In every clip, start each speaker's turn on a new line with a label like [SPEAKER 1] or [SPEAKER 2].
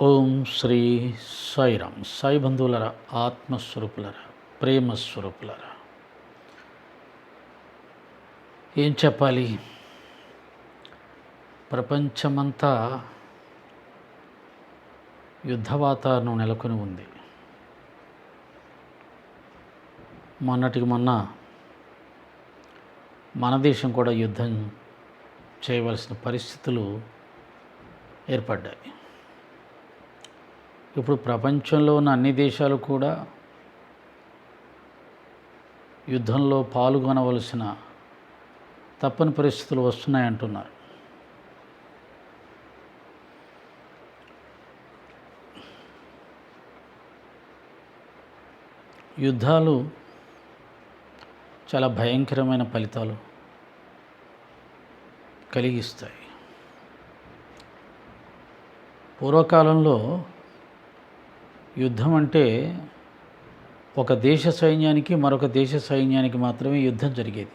[SPEAKER 1] ఓం శ్రీ సాయిరామ్. సాయి బంధువులరా ఆత్మస్వరూపులరా ప్రేమస్వరూపులరా. ఏం చెప్పాలి? ప్రపంచమంతా యుద్ధ వాతావరణం నెలకొని ఉంది. మొన్నటికి మొన్న మన దేశం కూడా యుద్ధం చేయవలసిన పరిస్థితులు ఏర్పడ్డాయి. ఇప్పుడు ప్రపంచంలో ఉన్న అన్ని దేశాలు కూడా యుద్ధంలో పాల్గొనవలసిన తప్పని పరిస్థితులు వస్తున్నాయంటున్నారు యుద్ధాలు చాలా భయంకరమైన ఫలితాలు కలిగిస్తాయి. పూర్వకాలంలో యుద్ధం అంటే ఒక దేశ సైన్యానికి మరొక దేశ సైన్యానికి మాత్రమే యుద్ధం జరిగేది.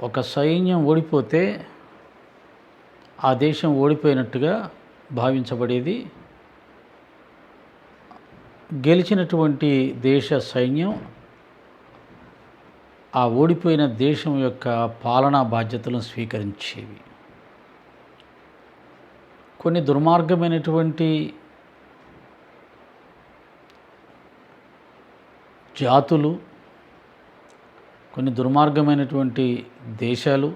[SPEAKER 1] ఒక సైన్యం ఓడిపోతే ఆ దేశం ఓడిపోయినట్టుగా భావించబడేది. గెలిచినటువంటి దేశ సైన్యం ఆ ఓడిపోయిన దేశం యొక్క పాలనా బాధ్యతలను స్వీకరించేవి. కొన్ని దుర్మార్గమైనటువంటి జాతులు కొన్ని దుర్మార్గమైనటువంటి దేశాలు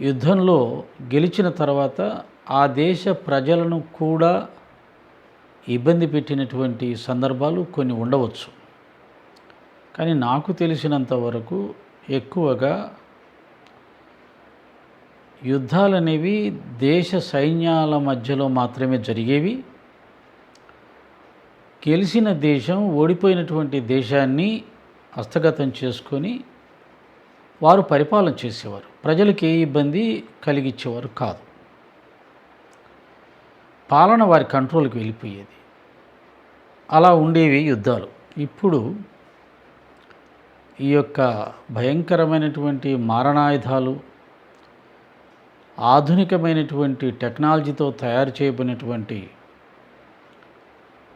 [SPEAKER 1] యుద్ధంలో గెలిచిన తర్వాత ఆ దేశ ప్రజలను కూడా ఇబ్బంది పెట్టినటువంటి సందర్భాలు కొన్ని ఉండవచ్చు. కానీ నాకు తెలిసినంత వరకు ఎక్కువగా యుద్ధాలు అనేవి దేశ సైన్యాల మధ్యలో మాత్రమే జరిగేవి. గెలిచిన దేశం ఓడిపోయినటువంటి దేశాన్ని హస్తగతం చేసుకొని వారు పరిపాలన చేసేవారు. ప్రజలకు ఏ ఇబ్బంది కలిగించేవారు కాదు. పాలన వారి కంట్రోల్కి వెళ్ళిపోయేది. అలా ఉండేవి యుద్ధాలు. ఇప్పుడు ఈ యొక్క భయంకరమైనటువంటి మారణాయుధాలు ఆధునికమైనటువంటి టెక్నాలజీతో తయారు చేయబడినటువంటి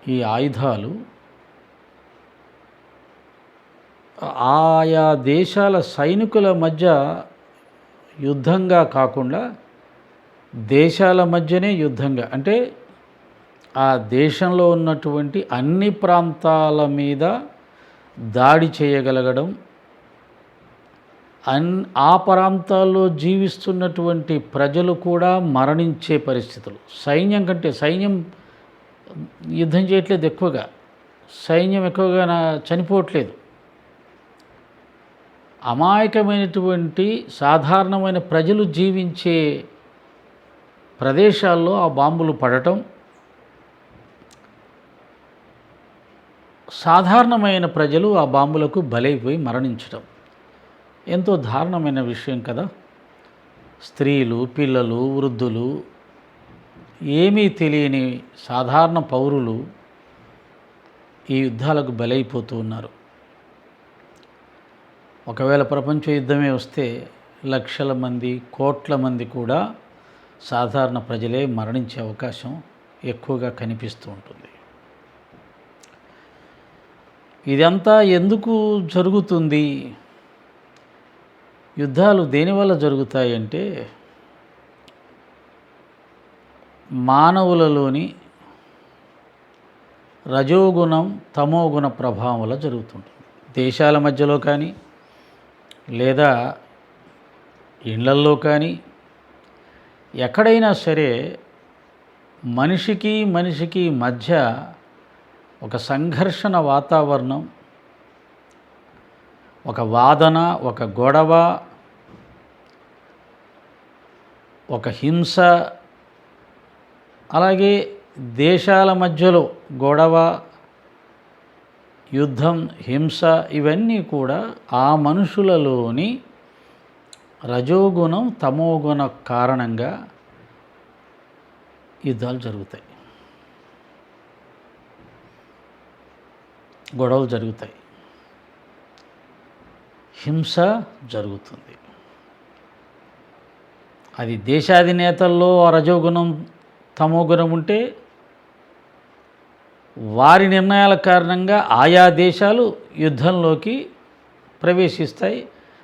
[SPEAKER 1] ఈ ఆయుధాలు ఆయా దేశాల సైనికుల మధ్య యుద్ధంగా కాకుండా దేశాల మధ్యనే యుద్ధంగా. అంటే ఆ దేశంలో ఉన్నటువంటి అన్ని ప్రాంతాల మీద దాడి చేయగలగడం అన్ ఆ ప్రాంతాల్లో జీవిస్తున్నటువంటి ప్రజలు కూడా మరణించే పరిస్థితులు. సైన్యం కంటే సైన్యం యుద్ధం చేయట్లేదు ఎక్కువగా. సైన్యం ఎక్కువగా నా- చనిపోవట్లేదు. అమాయకమైనటువంటి సాధారణమైన ప్రజలు జీవించే ప్రదేశాల్లో ఆ బాంబులు పడటం సాధారణమైన ప్రజలు ఆ బాంబులకు బలైపోయి మరణించడం ఎంతో దారుణమైన విషయం కదా. స్త్రీలు పిల్లలు వృద్ధులు ఏమీ తెలియని సాధారణ పౌరులు ఈ యుద్ధాలకు బలైపోతూ ఉన్నారు. ఒకవేళ ప్రపంచ యుద్ధమే వస్తే లక్షల మంది కోట్ల మంది కూడా సాధారణ ప్రజలే మరణించే అవకాశం ఎక్కువగా కనిపిస్తూ ఉంటుంది. ఇదంతా ఎందుకు జరుగుతుంది? యుద్ధాలు దేనివల్ల జరుగుతాయంటే మానవులలోని రజోగుణం తమోగుణ ప్రభావం వల్ల జరుగుతుంటుంది. దేశాల మధ్యలో కానీ లేదా ఇళ్ళల్లో కానీ ఎక్కడైనా సరే మనిషికి మనిషికి మధ్య ఒక సంఘర్షణ వాతావరణం ఒక వాదన ఒక గొడవ ఒక హింస అలాగే దేశాల మధ్యలో గొడవ యుద్ధం హింస ఇవన్నీ కూడా ఆ మనుషులలోని రజోగుణం తమోగుణ కారణంగా యుద్ధాలు జరుగుతాయి. గొడవలు జరుగుతాయి. హింస జరుగుతుంది. అది దేశాధినేతల్లో ఆ తమోగుణం ఉంటే వారి నిర్ణయాల కారణంగా ఆయా దేశాలు యుద్ధంలోకి ప్రవేశిస్తాయి.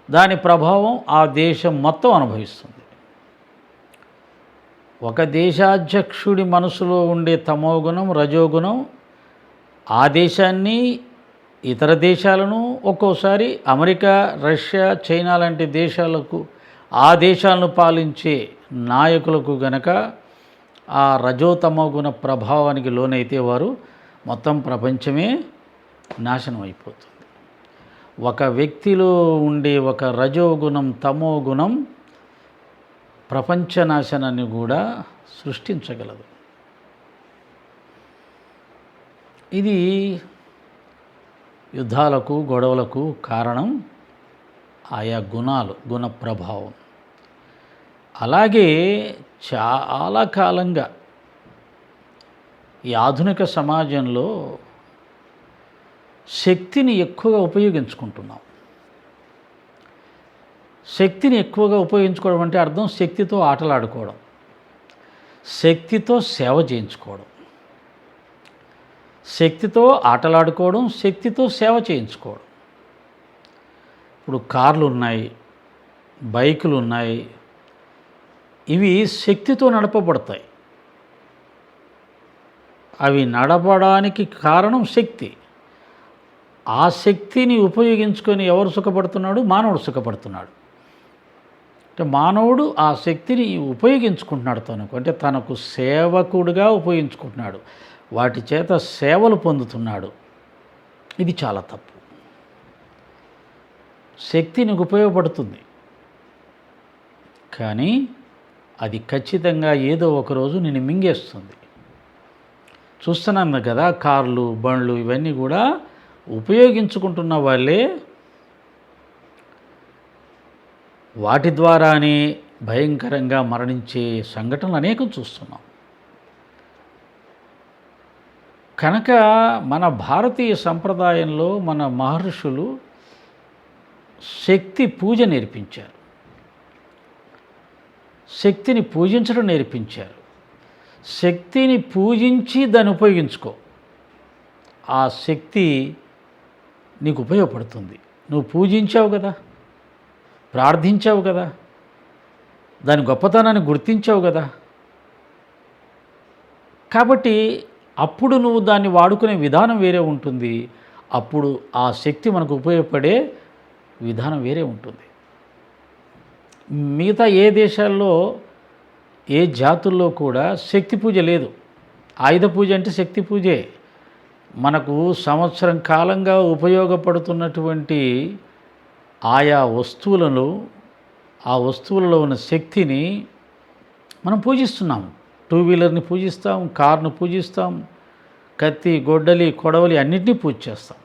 [SPEAKER 1] దాని ప్రభావం ఆ దేశం మొత్తం అనుభవిస్తుంది. ఒక దేశాధ్యక్షుడి మనసులో ఉండే తమోగుణం రజోగుణం ఆ దేశాన్ని ఇతర దేశాలను ఒక్కోసారి అమెరికా రష్యా చైనా లాంటి దేశాలకు ఆ దేశాలను పాలించే నాయకులకు గనక ఆ రజోతమోగుణ ప్రభావానికి లోనైతే వారు మొత్తం ప్రపంచమే నాశనం అయిపోతుంది. ఒక వ్యక్తిలో ఉండే ఒక రజోగుణం తమో గుణం ప్రపంచ నాశనాన్ని కూడా సృష్టించగలదు. ఇది యుద్ధాలకు గొడవలకు కారణం ఆయా గుణాలు గుణ ప్రభావం. అలాగే చాలా కాలంగా ఈ ఆధునిక సమాజంలో శక్తిని ఎక్కువగా ఉపయోగించుకుంటున్నాం. శక్తిని ఎక్కువగా ఉపయోగించుకోవడం అంటే అర్థం శక్తితో ఆటలాడుకోవడం శక్తితో సేవ చేయించుకోవడం శక్తితో ఆటలాడుకోవడం శక్తితో సేవ చేయించుకోవడం. ఇప్పుడు కార్లు ఉన్నాయి బైకులు ఉన్నాయి ఇవి శక్తితో నడపబడతాయి. అవి నడపడానికి కారణం శక్తి. ఆ శక్తిని ఉపయోగించుకొని ఎవరు సుఖపడుతున్నాడు? మానవుడు సుఖపడుతున్నాడు. అంటే మానవుడు ఆ శక్తిని ఉపయోగించుకుంటున్నాడు తనకు. అంటే తనకు సేవకుడుగా ఉపయోగించుకుంటున్నాడు. వాటి చేత సేవలు పొందుతున్నాడు. ఇది చాలా తప్పు. శక్తి నీకు ఉపయోగపడుతుంది. కానీ అది ఖచ్చితంగా ఏదో ఒకరోజు నేను మింగేస్తుంది. చూస్తున్నాను కదా కార్లు బండ్లు ఇవన్నీ కూడా ఉపయోగించుకుంటున్న వాళ్ళే. వాటి ద్వారానే భయంకరంగా మరణించే సంఘటనలు అనేకం చూస్తున్నాం. కనుక మన భారతీయ సంప్రదాయంలో మన మహర్షులు శక్తి పూజ నేర్పించారు. శక్తిని పూజించడం నేర్పించారు. శక్తిని పూజించి దాన్ని ఉపయోగించుకో. ఆ శక్తి నీకు ఉపయోగపడుతుంది. నువ్వు పూజించావు కదా ప్రార్థించావు కదా దాని గొప్పతనాన్ని గుర్తించావు కదా. కాబట్టి అప్పుడు నువ్వు దాన్ని వాడుకునే విధానం వేరే ఉంటుంది. అప్పుడు ఆ శక్తి మనకు ఉపయోగపడే విధానం వేరే ఉంటుంది. మిగతా ఏ దేశాల్లో ఏ జాతుల్లో కూడా శక్తి పూజ లేదు. ఆయుధ పూజ అంటే శక్తి పూజే. మనకు సంవత్సరం కాలంగా ఉపయోగపడుతున్నటువంటి ఆయా వస్తువులను ఆ వస్తువులలో ఉన్న శక్తిని మనం పూజిస్తున్నాం. టూ వీలర్ని పూజిస్తాం కార్ను పూజిస్తాం కత్తి గొడ్డలి కొడవలి అన్నింటినీ పూజ చేస్తాం.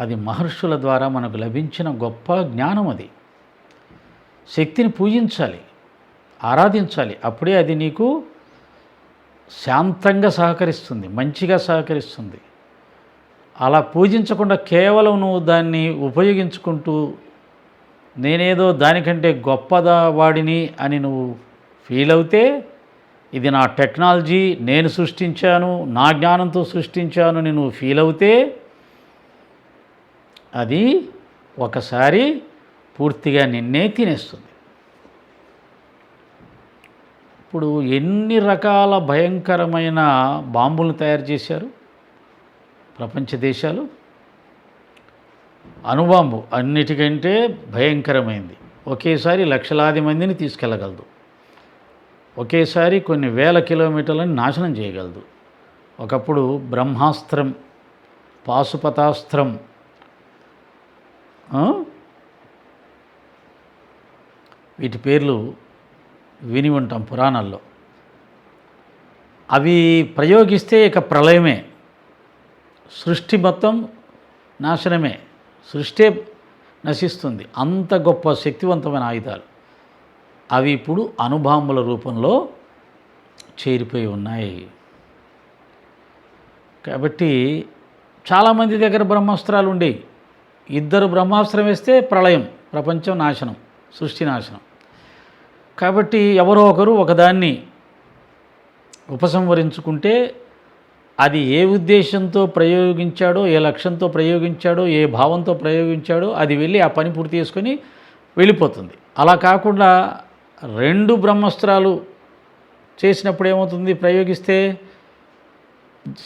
[SPEAKER 1] అది మహర్షుల ద్వారా మనకు లభించిన గొప్ప జ్ఞానం అది. శక్తిని పూజించాలి ఆరాధించాలి. అప్పుడే అది నీకు శాంతంగా సహకరిస్తుంది మంచిగా సహకరిస్తుంది. అలా పూజించకుండా కేవలం నువ్వు దాన్ని ఉపయోగించుకుంటూ నేనేదో దానికంటే గొప్పదా వాడిని అని నువ్వు ఫీల్ అవుతే ఇది నా టెక్నాలజీ నేను సృష్టించాను నా జ్ఞానంతో సృష్టించాను అని నువ్వు ఫీల్ అవుతే అది ఒకసారి పూర్తిగా నిన్నే తినేస్తుంది. ఇప్పుడు ఎన్ని రకాల భయంకరమైన బాంబులను తయారు చేశారు? ప్రపంచ దేశాలు? అణుబాంబు అన్నిటికంటే భయంకరమైంది. ఒకేసారి లక్షలాది మందిని తీసుకెళ్ళగలదు ఒకేసారి కొన్ని వేల కిలోమీటర్లను నాశనం చేయగలదు. ఒకప్పుడు బ్రహ్మాస్త్రం పాశుపతాస్త్రం వీటి పేర్లు విని ఉంటాం పురాణాల్లో. అవి ప్రయోగిస్తే ఇక ప్రళయమే. సృష్టి మొత్తం నాశనమే. సృష్టి నశిస్తుంది. అంత గొప్ప శక్తివంతమైన ఆయుధాలు. అవి ఇప్పుడు అనుభాంబుల రూపంలో చేరిపోయి ఉన్నాయి. కాబట్టి చాలామంది దగ్గర బ్రహ్మాస్త్రాలు ఉండేవి ఇద్దరు బ్రహ్మాస్త్రం వేస్తే ప్రళయం ప్రపంచం నాశనం సృష్టి నాశనం. కాబట్టి ఎవరో ఒకరు ఒకదాన్ని ఉపసంహరించుకుంటే అది ఏ ఉద్దేశంతో ప్రయోగించాడో ఏ లక్ష్యంతో ప్రయోగించాడో ఏ భావంతో ప్రయోగించాడో అది వెళ్ళి ఆ పని పూర్తి చేసుకొని వెళ్ళిపోతుంది. అలా కాకుండా రెండు బ్రహ్మస్త్రాలు చేసినప్పుడు ఏమవుతుంది? ప్రయోగిస్తే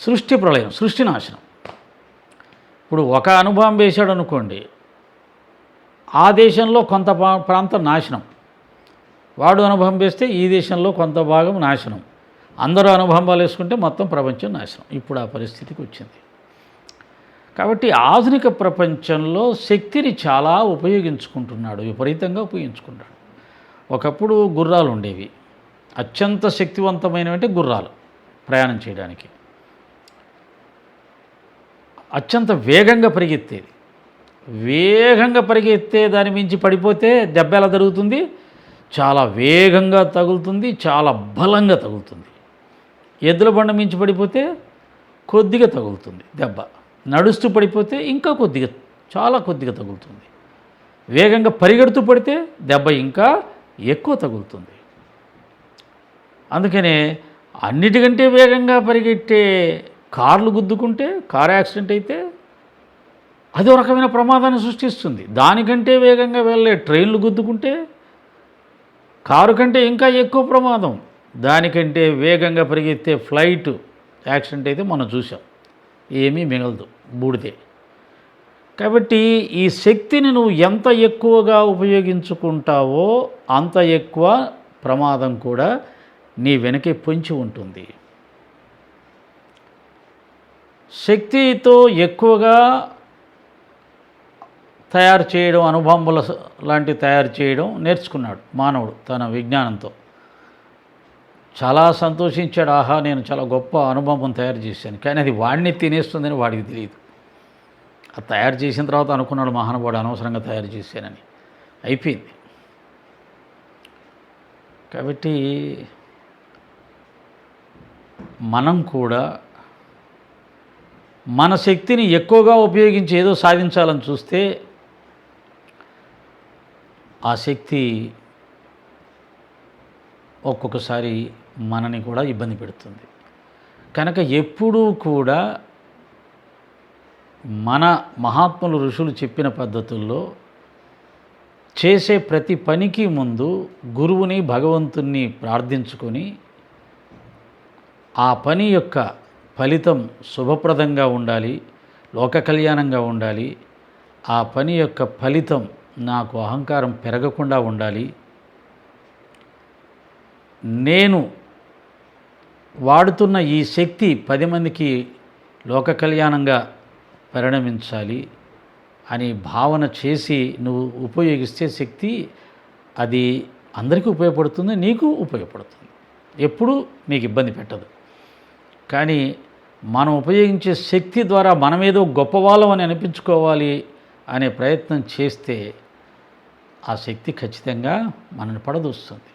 [SPEAKER 1] సృష్టి ప్రళయం సృష్టి నాశనం. ఇప్పుడు ఒక అనుభవం వేశాడు అనుకోండి ఆ దేశంలో కొంత ప్రాంతం నాశనం. వాడు అనుభవం వేస్తే ఈ దేశంలో కొంత భాగం నాశనం. అందరూ అనుభవాలు వేసుకుంటే మొత్తం ప్రపంచం నాశనం. ఇప్పుడు ఆ పరిస్థితికి వచ్చింది. కాబట్టి ఆధునిక ప్రపంచంలో శక్తిని చాలా ఉపయోగించుకుంటున్నాడు విపరీతంగా ఉపయోగించుకుంటాడు ఒకప్పుడు గుర్రాలు ఉండేవి. అత్యంత శక్తివంతమైనవి అంటే గుర్రాలు ప్రయాణం చేయడానికి. అత్యంత వేగంగా పరిగెత్తేది. వేగంగా పరిగెత్తే దాని మించి పడిపోతే దెబ్బ ఎలా జరుగుతుంది చాలా వేగంగా తగులుతుంది చాలా బలంగా తగులుతుంది. ఎద్దుల బండ మించి పడిపోతే కొద్దిగా తగులుతుంది దెబ్బ. నడుస్తూ పడిపోతే ఇంకా కొద్దిగా చాలా కొద్దిగా తగులుతుంది. వేగంగా పరిగెడుతూ పడితే దెబ్బ ఇంకా ఎక్కువ తగులుతుంది. అందుకనే అన్నిటికంటే వేగంగా పరిగెట్టే కార్లు గుద్దుకుంటే కార్ యాక్సిడెంట్ అయితే అది ఒక రకమైన ప్రమాదాన్ని సృష్టిస్తుంది. దానికంటే వేగంగా వెళ్ళే ట్రైన్లు గుద్దుకుంటే కారు కంటే ఇంకా ఎక్కువ ప్రమాదం. దానికంటే వేగంగా పరిగెత్తే ఫ్లైట్ యాక్సిడెంట్ అయితే మనం చూసాం ఏమీ మిగలదు బూడిదే. కాబట్టి ఈ శక్తిని నువ్వు ఎంత ఎక్కువగా ఉపయోగించుకుంటావో అంత ఎక్కువ ప్రమాదం కూడా నీ వెనకే పొంచి ఉంటుంది. శక్తితో ఎక్కువగా తయారు చేయడం అనుభవంబుల లాంటివి తయారు చేయడం నేర్చుకున్నాడు మానవుడు తన విజ్ఞానంతో. చాలా సంతోషించాడు. ఆహా నేను చాలా గొప్ప అనుభవం తయారు చేశాను. కానీ అది వాడిని తినేస్తుందని వాడికి తెలియదు. అది తయారు చేసిన తర్వాత అనుకున్నాడు మహానుభావుడు అనవసరంగా తయారు చేశానని. అయిపోయింది. కాబట్టి మనం కూడా మన శక్తిని ఎక్కువగా ఉపయోగించి ఏదో సాధించాలని చూస్తే ఆ శక్తి ఒక్కొక్కసారి మనని కూడా ఇబ్బంది పెడుతుంది. కనుక ఎప్పుడూ కూడా మన మహాత్ములు ఋషులు చెప్పిన పద్ధతుల్లో చేసే ప్రతి పనికి ముందు గురువుని భగవంతుణ్ణి ప్రార్థించుకొని ఆ పని యొక్క ఫలితం శుభప్రదంగా ఉండాలి లోక కళ్యాణంగా ఉండాలి. ఆ పని యొక్క ఫలితం నాకు అహంకారం పెరగకుండా ఉండాలి. నేను వాడుతున్న ఈ శక్తి పది మందికి లోక కళ్యాణంగా పరిణమించాలి అని భావన చేసి నువ్వు ఉపయోగిస్తే శక్తి అది అందరికీ ఉపయోగపడుతుంది నీకు ఉపయోగపడుతుంది. ఎప్పుడూ నీకు ఇబ్బంది పెట్టదు. కానీ మనం ఉపయోగించే శక్తి ద్వారా మనమేదో గొప్పవాళ్ళం అని అనిపించుకోవాలి అనే ప్రయత్నం చేస్తే ఆ శక్తి ఖచ్చితంగా మనని పడదూస్తుంది.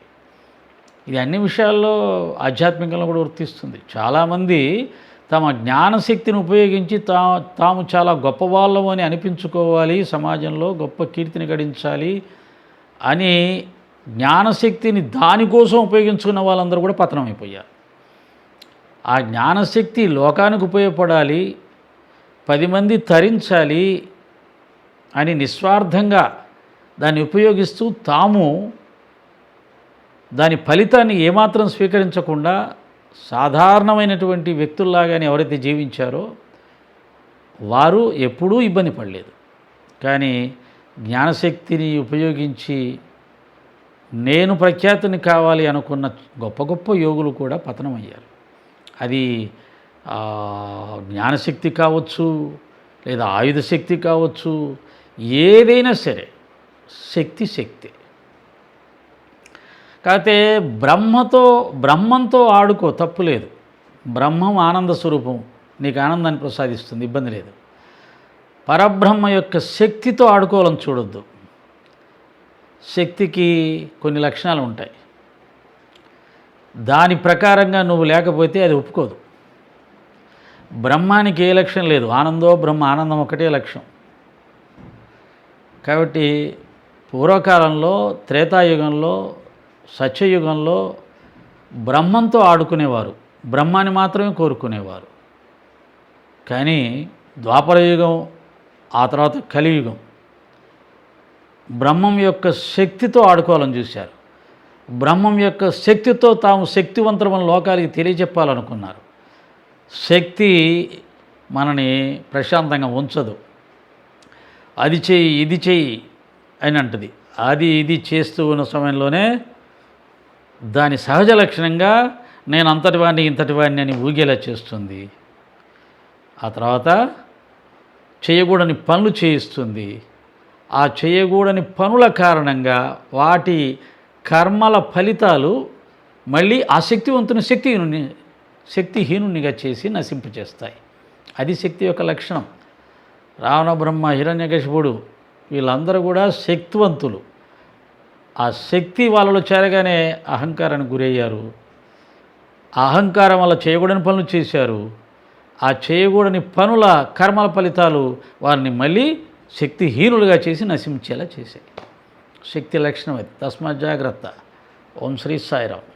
[SPEAKER 1] ఇది అన్ని విషయాల్లో ఆధ్యాత్మికంలో కూడా వర్తిస్తుంది. చాలామంది తమ జ్ఞానశక్తిని ఉపయోగించి తా తాము చాలా గొప్పవాళ్ళం అని అనిపించుకోవాలి సమాజంలో గొప్ప కీర్తిని గడించాలి అని జ్ఞానశక్తిని దానికోసం ఉపయోగించుకున్న వాళ్ళందరూ కూడా పతనం అయిపోయారు. ఆ జ్ఞానశక్తి లోకానికి ఉపయోగపడాలి పది మంది తరించాలి అని నిస్వార్థంగా దాన్ని ఉపయోగిస్తూ తాము దాని ఫలితాన్ని ఏమాత్రం స్వీకరించకుండా సాధారణమైనటువంటి వ్యక్తుల్లాగానే ఎవరైతే జీవించారో వారు ఎప్పుడూ ఇబ్బంది పడలేదు. కానీ జ్ఞానశక్తిని ఉపయోగించి నేను ప్రఖ్యాతిని కావాలి అనుకున్న గొప్ప గొప్ప యోగులు కూడా పతనమయ్యారు. అది జ్ఞానశక్తి కావచ్చు లేదా ఆయుధ శక్తి కావచ్చు ఏదైనా సరే శక్తి శక్తి. కాకపోతే బ్రహ్మతో బ్రహ్మంతో ఆడుకో తప్పు లేదు. బ్రహ్మం ఆనంద స్వరూపం. నీకు ఆనందాన్ని ప్రసాదిస్తుంది ఇబ్బంది లేదు. పరబ్రహ్మ యొక్క శక్తితో ఆడుకోవాలని చూడొద్దు. శక్తికి కొన్ని లక్షణాలు ఉంటాయి. దాని ప్రకారంగా నువ్వు లేకపోతే అది ఒప్పుకోదు. బ్రహ్మానికి ఏ లక్ష్యం లేదు. ఆనందో బ్రహ్మ ఆనందం ఒకటే లక్ష్యం కాబట్టి పూర్వకాలంలో త్రేతాయుగంలో సత్యయుగంలో బ్రహ్మంతో ఆడుకునేవారు. బ్రహ్మాన్ని మాత్రమే కోరుకునేవారు. కానీ ద్వాపరయుగం ఆ తర్వాత కలియుగం బ్రహ్మం యొక్క శక్తితో ఆడుకోవాలని చూశారు. బ్రహ్మం యొక్క శక్తితో తాము శక్తివంతమైన లోకాలకి తెలియజెప్పాలనుకున్నారు. శక్తి మనని ప్రశాంతంగా ఉంచదు. అది చెయ్యి ఇది చెయ్యి అని అంటది. అది ఇది చేస్తూ ఉన్న సమయంలోనే దాని సహజ లక్షణంగా నేను అంతటి వాడిని ఇంతటి వాడిని అని ఊగేలా చేస్తుంది. ఆ తర్వాత చేయకూడని పనులు చేయిస్తుంది. ఆ చేయకూడని పనుల కారణంగా వాటి కర్మల ఫలితాలు మళ్ళీ ఆ శక్తివంతుని శక్తిహీనుని శక్తిహీనునిగా చేసి నశింపచేస్తాయి. అది శక్తి యొక్క లక్షణం. రావణ బ్రహ్మ హిరణ్యకశిపుడు వీళ్ళందరూ కూడా శక్తివంతులు. ఆ శక్తి వాళ్ళలో చేరగానే అహంకారానికి గురయ్యారు. అహంకారం వల్ల చేయకూడని పనులు చేశారు. ఆ చేయకూడని పనుల కర్మల ఫలితాలు వారిని మళ్ళీ శక్తిహీనులుగా చేసి నశించేలా చేశాయి. శక్తి లక్షణం అది. తస్మాత్ జాగ్రత్త. ఓం శ్రీ సాయిరామ్.